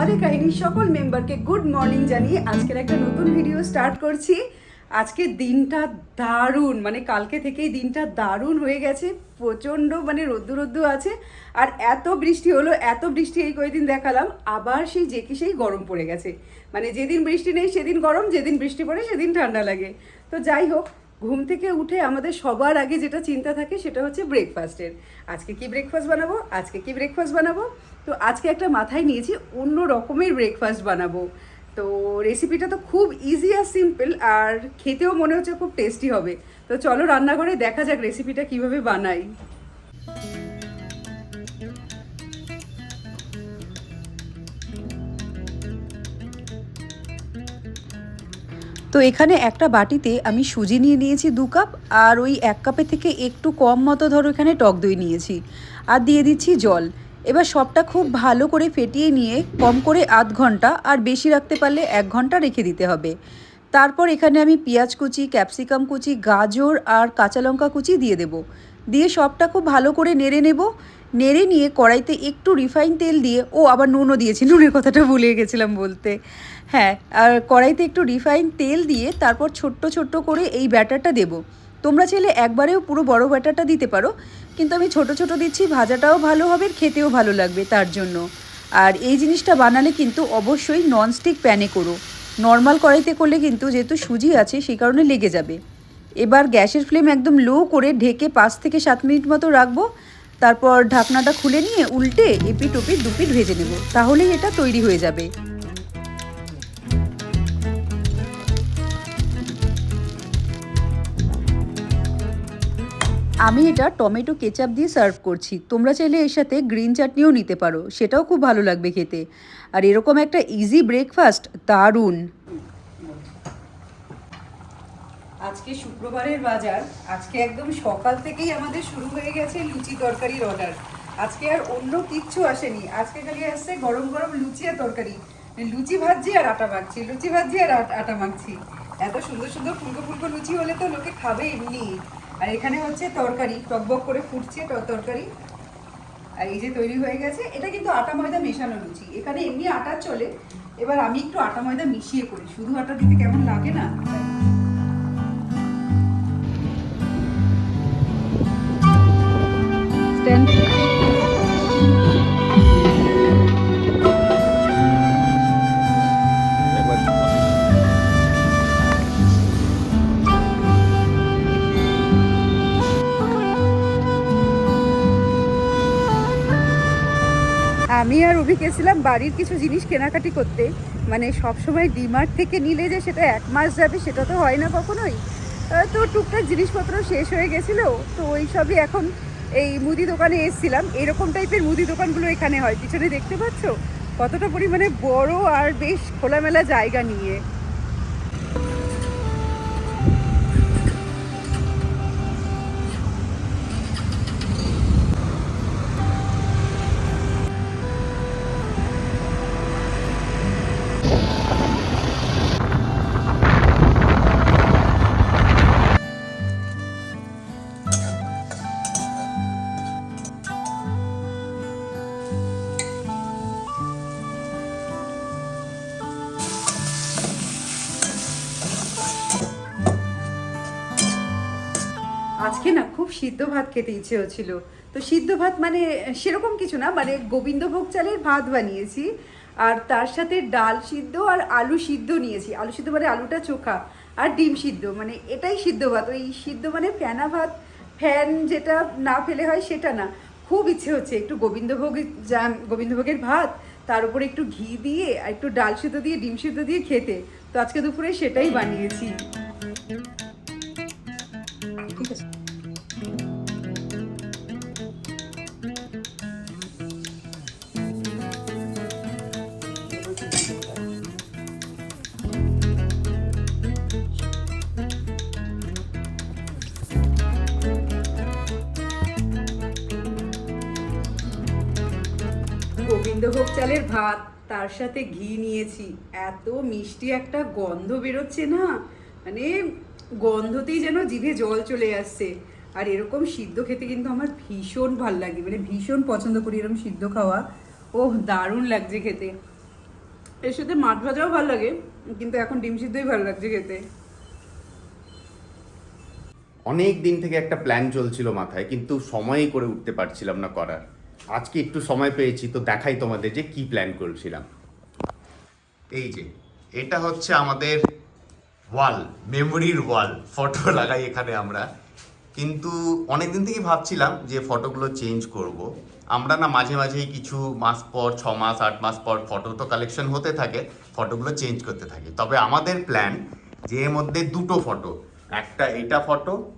আমাদের কাহিনীর সকল মেম্বারকে গুড মর্নিং জানিয়ে আজকের একটা নতুন ভিডিও স্টার্ট করছি। আজকে দিনটা দারুণ মানে কালকে থেকেই দিনটা দারুণ হয়ে গেছে, প্রচণ্ড মানে রোদ্দু রোদ্দু আছে, আর এত বৃষ্টি হলো, এত বৃষ্টি এই কয়েকদিন দেখালাম, আবার সেই যে কি সেই গরম পড়ে গেছে। মানে যেদিন বৃষ্টি নেই সেদিন গরম, যেদিন বৃষ্টি পড়ে সেদিন ঠান্ডা লাগে। তো যাই হোক ঘুম থেকে উঠে আমাদের সবার আগে যেটা চিন্তা থাকে সেটা হচ্ছে ব্রেকফাস্টের আজকে কি ব্রেকফাস্ট বানাবো? আজকে কি ব্রেকফাস্ট বানাবো? তো আজকে একটা মাথায় নিয়েছি, অন্য রকমের ব্রেকফাস্ট বানাবো। তো রেসিপিটা তো খুব ইজি আর সিম্পল আর খেতেও মনে হচ্ছে খুব টেস্টি হবে। তো চলো রান্নাঘরে দেখা যাক রেসিপিটা কীভাবে বানাই। তো এখানে একটা বাটিতে আমি সুজি নিয়ে নিয়েছি দু কাপ, আর ওই এক কাপের থেকে একটু কম মতো ধরো এখানে টক দই নিয়েছি। আর দিয়ে দিচ্ছি জল। এবার সবটা খুব ভালো করে ফেটিয়ে নিয়ে কম করে আধ ঘণ্টা, আর বেশি রাখতে পারলে এক ঘণ্টা রেখে দিতে হবে। তারপর এখানে আমি পেঁয়াজ কুচি, ক্যাপসিকাম কুচি, গাজর আর কাঁচা লঙ্কা কুচি দিয়ে দেব। দিয়ে সবটা খুব ভালো করে নেড়ে নেব। নেড়ে নিয়ে কড়াইতে একটু রিফাইন তেল দিয়ে, ও আবার নুনও দিয়েছি, নুনের কথাটা ভুলে গেছিলাম বলতে। হ্যাঁ আর কড়াইতে একটু রিফাইন তেল দিয়ে তারপর ছোট্ট ছোট্ট করে এই ব্যাটারটা দেব। তোমরা চাইলে একবারেও পুরো বড় ব্যাটারটা দিতে পারো, কিন্তু আমি ছোট ছোট দিচ্ছি, ভাজাটাও ভালো হবে খেতেও ভালো লাগবে তার জন্য। আর এই জিনিসটা বানালে কিন্তু অবশ্যই ননস্টিক প্যানে করো। নর্মাল কড়াইতে করলে কিন্তু যেহেতু সুজি আছে, সেই কারণে লেগে যাবে। এবার গ্যাসের ফ্লেম একদম লো করে ঢেকে পাঁচ থেকে সাত মিনিট মতো রাখব। তারপর ঢাকনাটা খুলে নিয়ে উল্টে এপিট ওপিট দুপিট ভেজে নেব, তাহলেই এটা তৈরি হয়ে যাবে। আমি এটা টমেটো কেচাপ দিয়ে সার্ভ করছি, তোমরা চাইলে এর সাথে গ্রিন চাটনিও নিতে পারো, সেটাও খুব ভালো লাগবে খেতে। আর এরকম একটা ইজি ব্রেকফাস্ট দারুণ। আজকে শুক্রবারের বাজার, আজকে একদম সকাল থেকেই আমাদের শুরু হয়ে গেছে লুচি তরকারির অর্ডার আজকে আর অন্য কিচ্ছু আসেনি। আজকে খালি আসছে গরম গরম লুচি আর তরকারি। লুচি ভাজছি আর আটা মাখছি, লুচি ভাজছি আর আট- মাখছি। এত সুন্দর সুন্দর ফুলকো ফুলকো লুচি হলে তো লোকে খাবে এমনি। আর এখানে হচ্ছে তরকারি টকবক করে ফুটছে তরকারি। আর এই যে তৈরি হয়ে গেছে, এটা কিন্তু আটা ময়দা মেশানো লুচি। এখানে এমনি আটা চলে। এবার আমি একটু আটা ময়দা মিশিয়ে করি। শুধু আটা দিতে কেমন লাগে না? আমি আর অভি গেছিলাম বাড়ির কিছু জিনিস কেনাকাটি করতে। মানে সবসময় ডিমার্ট থেকে নিলে যে সেটা এক মাস যাবে, সেটা তো হয় না কখনোই। তো টুকটাক জিনিসপত্র শেষ হয়ে গেছিল, তো ওই সবই এখন এই মুদি দোকানে এসেছিলাম। এরকম টাইপের মুদি দোকানগুলো এখানে হয়। পিছনে দেখতে পাচ্ছ? কতটা পরিমাণে বড় আর বেশ খোলামেলা জায়গা নিয়ে। আজকে না খুব সিদ্ধ ভাত খেতে ইচ্ছে হচ্ছিল। তো সিদ্ধ ভাত মানে সেরকম কিছু না মানে গোবিন্দভোগ চালের ভাত বানিয়েছি, আর তার সাথে ডাল সিদ্ধ আর আলু সিদ্ধ নিয়েছি। আলু সিদ্ধ মানে আলুটা চোখা আর ডিম সিদ্ধ মানে এটাই সিদ্ধ ভাত। ওই সিদ্ধ মানে ফ্যানা ভাত, ফ্যান যেটা না ফেলে হয় সেটা না। খুব ইচ্ছে হচ্ছে একটু গোবিন্দভোগের যা গোবিন্দভোগের ভাত, তার উপরে একটু ঘি দিয়ে আর একটু ডাল সিদ্ধ দিয়ে, ডিম সিদ্ধ দিয়ে খেতে। তো আজকে দুপুরে সেটাই বানিয়েছি। গোবিন্দভোগ চালের ভাত, তার সাথে ঘি নিয়েছি। এত মিষ্টি একটা গন্ধ বেরোচ্ছে না। মানে গন্ধতেই যেন জিভে জল চলে আসছে। আর এরকম সিদ্ধ খেতে কিন্তু আমার ভীষণ ভালো লাগে। মানে ভীষণ পছন্দ করি এরকম সিদ্ধ খাওয়া। ও দারুণ লাগছে খেতে। এর সাথে মাছ ভাজাও ভালো লাগে, কিন্তু এখন ডিম সিদ্ধই ভালো লাগছে খেতে। অনেক দিন থেকে একটা প্ল্যান চলছিল মাথায়, কিন্তু সময়ই করে উঠতে পারছিলাম না করার। আজকে একটু সময় পেয়েছি, তো দেখাই তোমাদের যে কি প্ল্যান করেছিলাম। এই যে, এটা হচ্ছে আমাদের ওয়াল মেমোরির ওয়াল ফটো লাগাই এখানে আমরা। কিন্তু অনেক দিন থেকে ভাবছিলাম যে ফটোগুলো চেঞ্জ করব। আমরা না মাঝে মাঝেই কিছু মাস পর, ছ মাস, আট মাস পর ফটো তো কালেকশন হতে থাকে ফটোগুলো চেঞ্জ করতে থাকি। তবে আমাদের প্ল্যান যে মধ্যে দুটো ফটো একটা এটা ফটো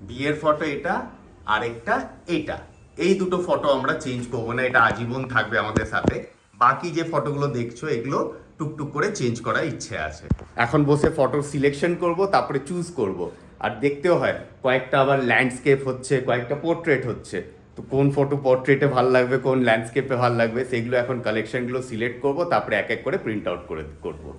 বিয়ের ফটো এটা, আরেকটা এটা। এই দুটো ফটো আমরা চেঞ্জ করব না, এটা আজীবন থাকবে আমাদের সাথে। বাকি যে ফটোগুলো দেখছ, এগুলো টুকটুক করে চেঞ্জ করার ইচ্ছে আছে। এখন বসে ফটো সিলেকশন করব, তারপরে চুজ করব। আর দেখতেও হয়, কয়েকটা আবার ল্যান্ডস্কেপ হচ্ছে, কয়েকটা পোর্ট্রেট হচ্ছে। তো কোন ফটো পোর্ট্রেটে ভালো লাগবে, কোন ল্যান্ডস্কেপে ভালো লাগবে, সেগুলো এখন কালেকশনগুলো সিলেক্ট করব, তারপরে এক এক করে প্রিন্ট আউট করে করব।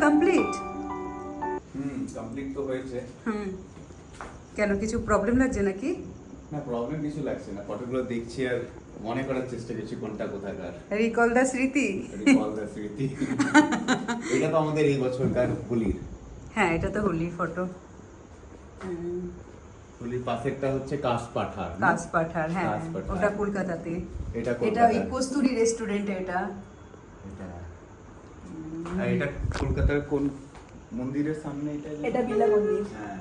কমপ্লিট হুম কমপ্লিট তো হয়েছে। হুম। কেন কিছু প্রবলেম লাগছে নাকি? না প্রবলেম কিছু লাগছে না। ফটোগুলো দেখছি আর মনে করার চেষ্টা করছি কোনটা কোথাকার। রিকল দা স্মৃতি। Recall the স্মৃতি। এটা তো আমাদের এই বছরকার হোলির। হ্যাঁ এটা তো হোলির ফটো। হোলির পাশেরটা হচ্ছে কাশ পাঠার? কাজ পাঠার হ্যাঁ। ওটা কলকাতাতে। এটা এটা কস্তুরি রেস্টুরেন্টে এটা। এটা। আর এটা কলকাতার কোন মন্দিরের সামনে এটা এটা বিলা মন্দির। হ্যাঁ।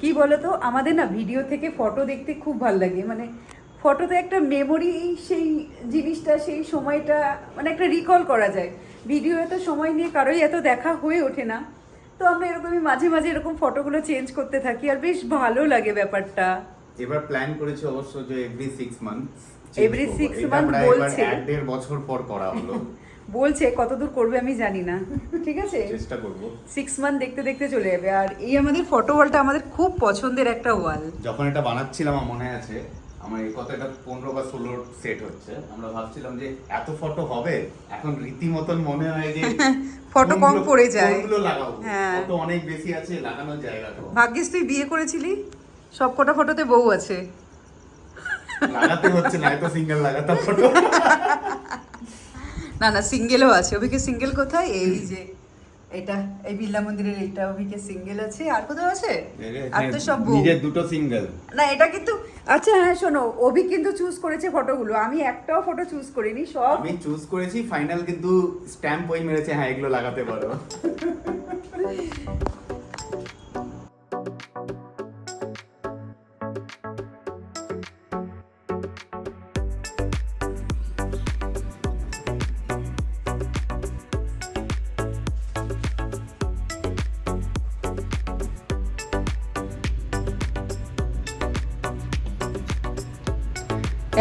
কি বলতো? আমাদের না ভিডিও থেকে ফটো দেখতে খুব ভালো লাগে। মানে ফটোতে একটা মেমোরি সেই জিনিসটা সেই সময়টা মানে একটা রিকল করা যায়। ভিডিও এত সময় নিয়ে কারোই এত দেখা হয়ে ওঠে না। তো আমরা এরকমই মাঝে মাঝে এরকম ফটোগুলো চেঞ্জ করতে থাকি আর বেশ ভালো লাগে ব্যাপারটা। এবার প্ল্যান করেছি অবশ্য যে every six month Every six month বলছে। এক দেড় বছর পর করা হলো। বলছে কতদূর করবে আমি জানি না। ঠিক আছে? চেষ্টা করব। সিক্স মান্থ দেখতে দেখতে চলে যাবে। আর এই আমাদের ফটো ওয়ালটা আমাদের খুব পছন্দের একটা ওয়াল যখন এটা বানাচ্ছিলাম আমার মনে আছে আমার এই কথাটা পনেরো বা ষোলো সেট হচ্ছে। আমরা ভাবছিলাম যে এত ফটো হবে? এখন রীতিমতন মনে হয় যে ফটো কম পড়ে যায়। কোনগুলো লাগাবো? হ্যাঁ। ফটো অনেক বেশি আছে লাগানোর জায়গা তো। ভাগ্যিস তুই বিয়ে করেছিলি। সব কটা ফটোতে বউ আছে। লাগাতে হচ্ছে না এত সিঙ্গেল লাগাতাম ফটো না না সিঙ্গেলও আছে। অভিকে সিঙ্গেল কোথায়? এই যে এটা এই বিল্লা মন্দিরের এইটা অভিকে সিঙ্গেল আছে। আর কোথাও আছে? আর তো সব নিজের দুটো সিঙ্গেল না এটা কিন্তু আচ্ছা হ্যাঁ শোনো অভি কিন্তু চুজ করেছে ফটোগুলো আমি একটাও ফটো চুজ করিনি সব আমি চুজ করেছি ফাইনাল কিন্তু স্ট্যাম্প ওই মেরেছে। হ্যাঁ এগুলো লাগাতে পারো।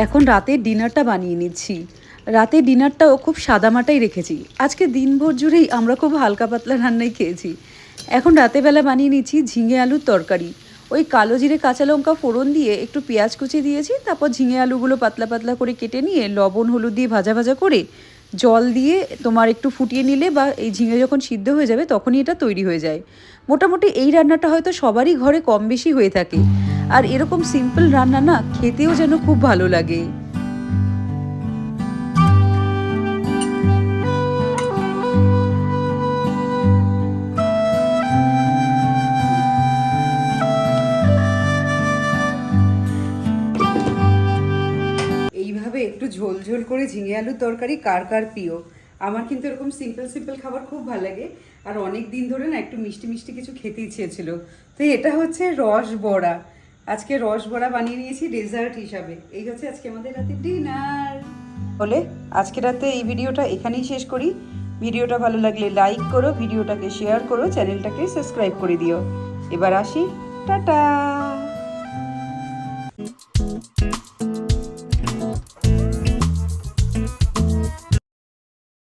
এখন রাতের ডিনারটা বানিয়ে নিচ্ছি। রাতের ডিনারটাও খুব সাদামাটাই রেখেছি। আজকে দিনভর জুড়েই আমরা খুব হালকা পাতলা রান্নাই খেয়েছি। এখন রাতেবেলা বানিয়ে নিচ্ছি ঝিঙে আলুর তরকারি। ওই কালো জিরে কাঁচা লঙ্কা ফোড়ন দিয়ে একটু পেঁয়াজ কুচি দিয়েছি, তারপর ঝিঙে আলুগুলো পাতলা পাতলা করে কেটে নিয়ে লবণ, হলুদ দিয়ে ভাজা ভাজা করে জল দিয়ে তোমার একটু ফুটিয়ে নিলে বা এই ঝিঙে যখন সিদ্ধ হয়ে যাবে তখনই এটা তৈরি হয়ে যায়। মোটামুটি এই রান্নাটা হয়তো সবারই ঘরে কম বেশি হয়ে থাকে। আর এরকম সিম্পল রান্না না খেতেও যেন খুব ভালো লাগে। একটু ঝোল ঝোল করে ঝিঙে আলুর তরকারি কার কার প্রিয়? আমার কিন্তু এরকম সিম্পল সিম্পল খাবার খুব ভালো লাগে। আর অনেক দিন ধরে না একটু মিষ্টি মিষ্টি কিছু খেতে ইচ্ছে ছিল। তো এটা হচ্ছে রস বড়া আজকে রস বড়া বানিয়ে নিয়েছি ডেজার্ট হিসাবে। এই হচ্ছে আজকে আমাদের রাতে ডিনার বলে আজকে রাতে এই ভিডিওটা এখানেই শেষ করি। ভিডিওটা ভালো লাগলে লাইক করো, ভিডিওটাকে শেয়ার করো চ্যানেলটাকে সাবস্ক্রাইব করে দিও। এবার আসি। টাটা!